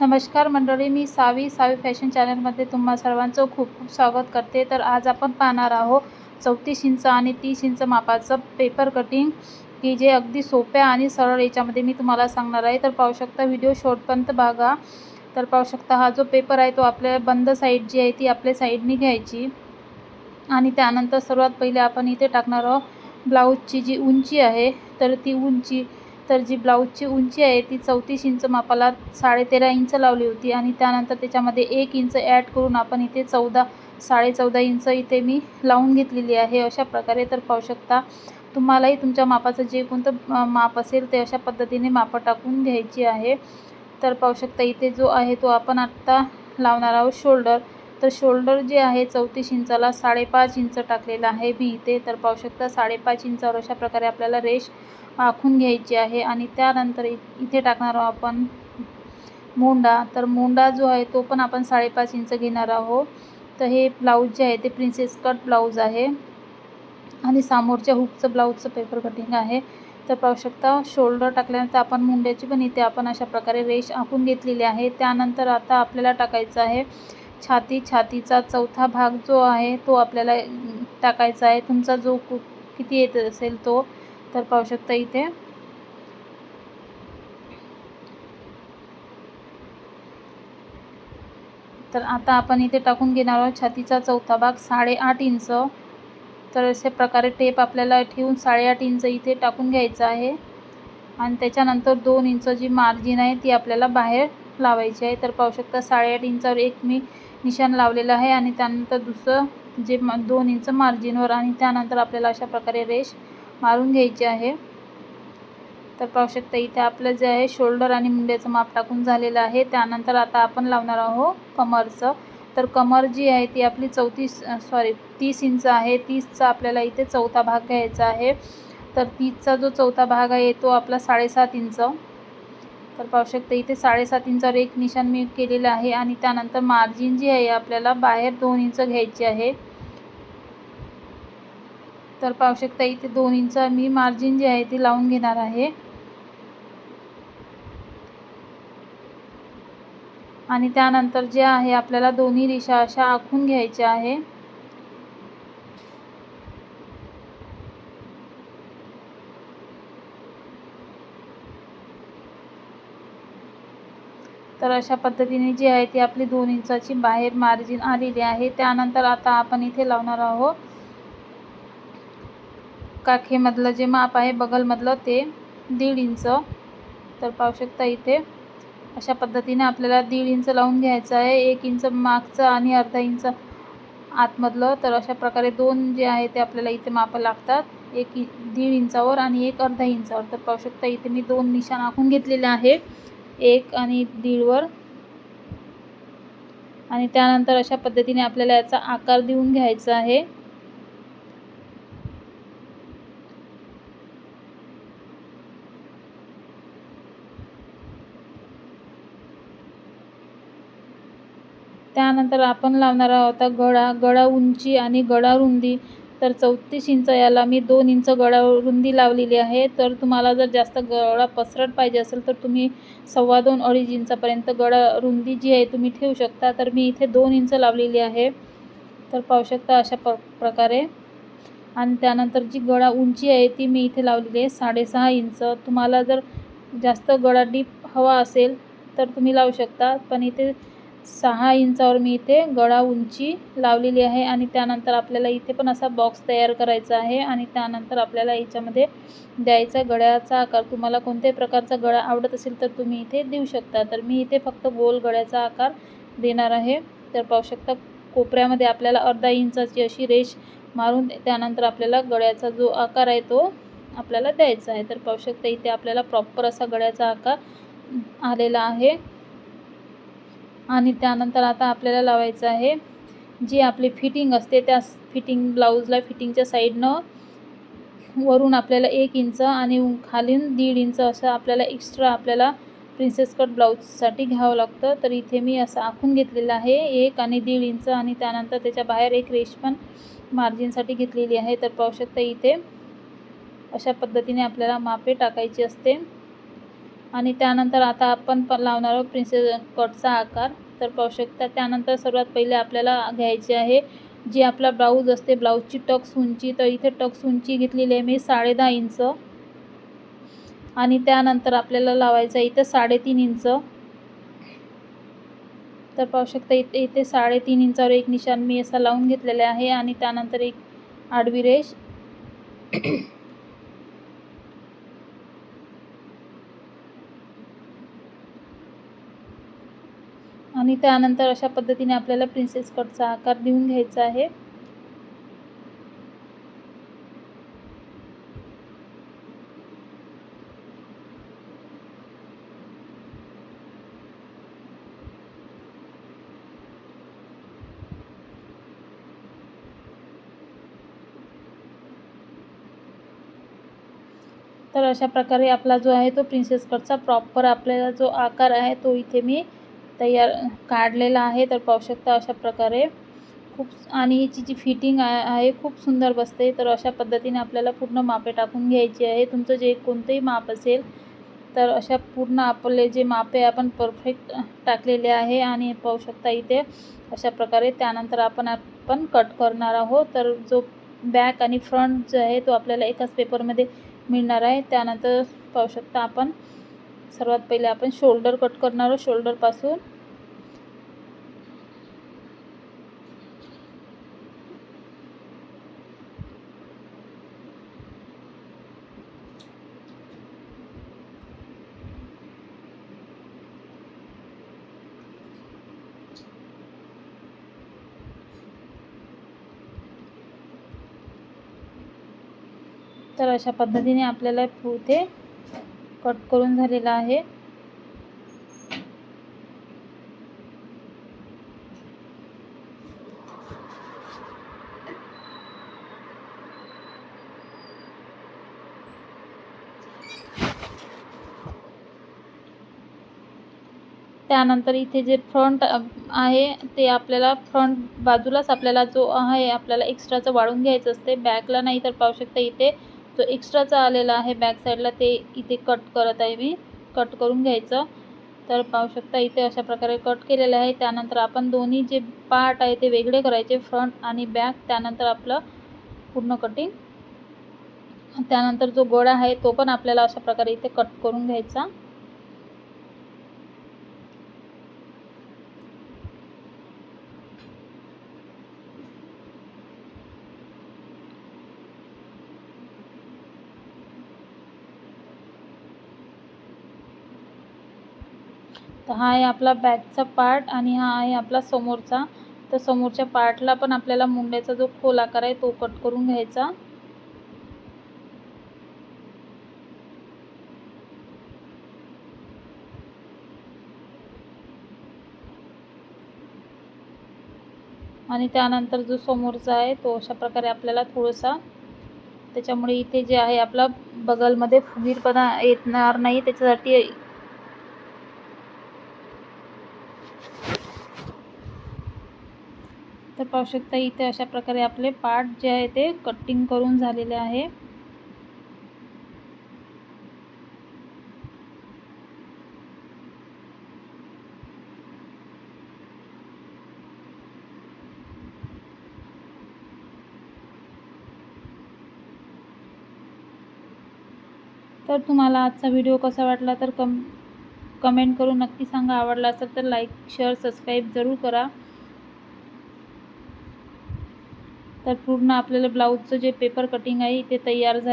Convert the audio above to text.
नमस्कार मंडळी मी सावी सावी फॅशन चॅनलमध्ये तुम्हा सर्वांचं खूप खूप स्वागत करते. तर आज आपण पाहणार आहोत चौतीस इंच आणि तीस इंच मापाचं पेपर कटिंग की जे अगदी सोप्या आणि सरळ याच्यामध्ये मी तुम्हाला सांगणार आहे. तर पाहू शकता व्हिडिओ शॉर्टपर्यंत बघा. तर पाहू शकता हा जो पेपर आहे तो आपल्या बंद साईड जी आहे ती आपल्या साईडनी घ्यायची. आणि त्यानंतर सर्वात पहिले आपण इथे टाकणार आहोत ब्लाऊजची जी उंची आहे तर ती उंची तर जी ब्लाऊजची उंची आहे ती चौतीस इंच मापाला साडेतेरा इंच लावली होती आणि त्यानंतर त्याच्यामध्ये एक इंच ॲड करून आपण इथे चौदा साडे चौदा इंच इथे मी लावून घेतलेली आहे. अशा प्रकारे तर पाहू शकता तुम्हालाही तुमच्या मापाचं जे कोणतं माप असेल ते अशा पद्धतीने मापं टाकून घ्यायची आहे. तर पाहू शकता इथे जो आहे तो आपण आत्ता लावणार आहोत शोल्डर तर शोल्डर जे आहे चौतीस इंचाला साडेपाच इंच टाकलेलं आहे. मी इथे तर पाहू शकता साडेपाच इंचावर अशा प्रकारे आपल्याला रेष आखून घ्यायची आहे. आणि त्यानंतर इ इथे टाकणार आहोत आपण मोंडा. तर मोंडा जो आहे तो पण आपण साडेपाच इंच घेणार आहोत. तर हे ब्लाऊज जे आहे ते प्रिन्सेस कट ब्लाऊज आहे. आणि समोरच्या हुकचं ब्लाऊजचं पेपर कटिंग आहे. तर पाहू शकता शोल्डर टाकल्यानंतर आपण मुंड्याची पण इथे आपण अशा प्रकारे रेष आखून घेतलेली आहे. त्यानंतर आता आपल्याला टाकायचं आहे छाती छातीचा चौथा भाग जो आहे तो आपल्याला टाकायचा आहे. तुमचा जो कु किती येत असेल तो तर पाहू शकता इथे. तर आता आपण इथे टाकून घेणार आहोत छातीचा चौथा भाग साडेआठ इंच. तर अशा प्रकारे टेप आपल्याला ठेवून साडेआठ इंच इथे टाकून घ्यायचं आहे. आणि त्याच्यानंतर दोन इंच जी मार्जिन आहे ती आपल्याला बाहेर लावायची आहे. तर पाहू शकता साडेआठ इंचावर एक मी निशाण लावलेलं आहे आणि त्यानंतर दुसरं जे दोन इंच मार्जिनवर आणि त्यानंतर आपल्याला अशा प्रकारे रेष मारून घ्यायची आहे. तर पाहू शकता इथे आपलं जे आहे शोल्डर आणि मुंड्याचं माप टाकून झालेलं आहे. त्यानंतर आता आपण लावणार आहोत कमरचं. तर कमर जी आहे ती आपली चौतीस सॉरी तीस इंच आहे. तीसचा आपल्याला इथे चौथा भाग घ्यायचा आहे. तर तीसचा जो चौथा भाग आहे तो आपला साडेसात इंच. तर पाहू शकता इथे साडेसात इंचावर एक निशाण मी केलेलं आहे आणि त्यानंतर मार्जिन जी आहे आपल्याला बाहेर दोन इंच घ्यायची आहे. तर पाहू शकता इथे दोन इंच मी मार्जिन जी आहे ती लावून घेणार आहे. आणि त्यानंतर जे आहे आपल्याला दोन्ही रेषा अशा आखून घ्यायच्या आहे. तर अशा पद्धतीने जी आहे ती आपली दोन इंचाची बाहेर मार्जिन आलेली आहे. त्यानंतर आता आपण इथे लावणार आहोत. काखेमधलं जे माप आहे बगलमधलं ते दीड इंच. तर पाहू शकता इथे अशा पद्धतीने आपल्याला दीड इंच लावून घ्यायचं आहे. एक इंच मागचं आणि अर्धा इंच आतमधलं. तर अशा प्रकारे दोन जे आहे ते आपल्याला इथे मापं लागतात. एक इ दीड इंचावर आणि एक अर्धा इंचावर. तर पाहू शकता इथे मी दोन निशाण आखून घेतलेले आहे. एक आणि दीडवर आणि त्यानंतर अशा पद्धतीने आपल्याला याचा आकार देऊन घ्यायचा आहे. त्यानंतर आपण लावणार आहोत गळा गळा उंची आणि गळा रुंदी. तर चौतीस इंच याला मी दोन इंच गळा रुंदी लावलेली आहे. तर तुम्हाला जर जास्त गळा पसरट पाहिजे असेल तर तुम्ही सव्वा दोन अडीच इंचापर्यंत गळा रुंदी जी आहे तुम्ही ठेवू शकता. तर मी इथे दोन इंच लावलेली आहे. तर पाहू शकता अशा प प्रकारे. आणि त्यानंतर जी गळा उंची आहे ती मी इथे लावलेली आहे साडेसहा इंच. तुम्हाला जर जास्त गळा डीप हवा असेल तर तुम्ही लावू शकता. पण इथे सहा इंचावर मी इथे गळा उंची लावलेली आहे आणि त्यानंतर आपल्याला इथे पण असा बॉक्स तयार करायचा आहे आणि त्यानंतर आपल्याला याच्यामध्ये द्यायचा गळ्याचा आकार. तुम्हाला कोणत्याही प्रकारचा गळा आवडत असेल तर तुम्ही इथे देऊ शकता. तर मी इथे फक्त गोल गळ्याचा आकार देणार आहे. तर पाहू शकता कोपऱ्यामध्ये आपल्याला अर्धा इंचाची अशी रेष मारून त्यानंतर आपल्याला गळ्याचा जो आकार आहे तो आपल्याला द्यायचा आहे. तर पाहू शकता इथे आपल्याला प्रॉपर असा गळ्याचा आकार आलेला आहे. आणि त्यानंतर आता आपल्याला लावायचं आहे जी आपली फिटिंग असते त्या फिटिंग ब्लाऊजला फिटिंगच्या साईडनं वरून आपल्याला एक इंच आणि खालीन दीड इंच असं आपल्याला एक्स्ट्रा आपल्याला प्रिन्सेस कट ब्लाऊजसाठी घ्यावं लागतं. तर इथे मी असं आखून घेतलेलं आहे एक आणि दीड इंच आणि त्यानंतर त्याच्या बाहेर एक रेश पण मार्जिनसाठी घेतलेली आहे. तर पाहू शकता इथे अशा पद्धतीने आपल्याला मापे टाकायची असते. आणि त्यानंतर आता आपण प लावणार आहोत प्रिन्सेस कटचा आकार. तर पाहू शकता त्यानंतर सर्वात पहिले आपल्याला घ्यायचे आहे जी आपला ब्लाऊज असते ब्लाऊजची टक्स उंची. तर इथे टक्स उंची घेतलेली आहे मी साडेदहा इंच. आणि त्यानंतर आपल्याला लावायचं आहे इथं साडेतीन इंच. तर पाहू शकता इथे इथे साडेतीन इंचावर एक निशाण मी असा लावून घेतलेला आहे. आणि त्यानंतर एक आडवी रेष. आणि त्यानंतर अशा पद्धतीने आपल्याला प्रिन्सेस कटचा आकार देऊन घ्यायचा आहे. तर अशा प्रकारे आपला जो आहे तो प्रिन्सेस कटचा प्रॉपर आपल्याला जो आकार आहे तो इथे मी तयार काढलेला आहे तर पाहू शकता अशा प्रकारे खूप आणि हिची जी फिटिंग आहे खूप सुंदर बसते. तर अशा पद्धतीने आपल्याला पूर्ण मापे टाकून घ्यायची आहे. तुमचं जे कोणतंही माप असेल तर अशा पूर्ण आपले जे मापे आपण परफेक्ट टाकलेले आहे आणि पाहू शकता इथे अशा प्रकारे त्यानंतर आपण आपण कट करणार आहोत. तर जो बॅक आणि फ्रंट जो आहे तो आपल्याला एकाच पेपरमध्ये मिळणार आहे. त्यानंतर पाहू शकता आपण सर्वात पहिले आपण शोल्डर कट करणार आहोत शोल्डरपासून तर अशा पद्धतीने आपल्याला इथे कट करून झालेला आहे. त्यानंतर इथे जे फ्रंट आहे ते आपल्याला फ्रंट बाजूलाच आपल्याला जो आहे आपल्याला एक्स्ट्राचं वाढून घ्यायचं असते. बॅकला नाही तर पाहू शकता इथे जो एक्स्ट्राचा आलेला आहे बॅक साईडला ते इथे कट करत आहे मी. कट करून घ्यायचं. तर पाहू शकता इथे अशा प्रकारे कट केलेलं आहे. त्यानंतर आपण दोन्ही जे पार्ट आहे ते वेगळे करायचे फ्रंट आणि बॅक त्यानंतर आपलं पूर्ण कटिंग त्यानंतर जो गोळा आहे तो पण आपल्याला अशा प्रकारे इथे कट करून घ्यायचा. तर हा आहे आपला बॅकचा पार्ट आणि हा आहे आपला समोरचा. तर समोरच्या पार्टला पण आपल्याला मुंड्याचा जो खोल आकार आहे तो कट करून घ्यायचा. आणि त्यानंतर जो समोरचा आहे तो अशा प्रकारे आपल्याला थोडासा त्याच्यामुळे इथे जे आहे आपला बगलमध्ये फुगीरपणा येणार नाही त्याच्यासाठी तर पाहू शकता इथे अशा प्रकारे आपले पार्ट जे आहे ते कटिंग करून झालेले आहे. तर तुम्हाला आजचा व्हिडिओ कसा वाटला तर कम कमेंट करून नक्की सांगा. आवडला असेल तर लाईक शेअर सबस्क्राईब जरूर करा. तर पूर्ण आपल्याला ब्लाऊजचं जे पेपर कटिंग आहे ते तयार झालं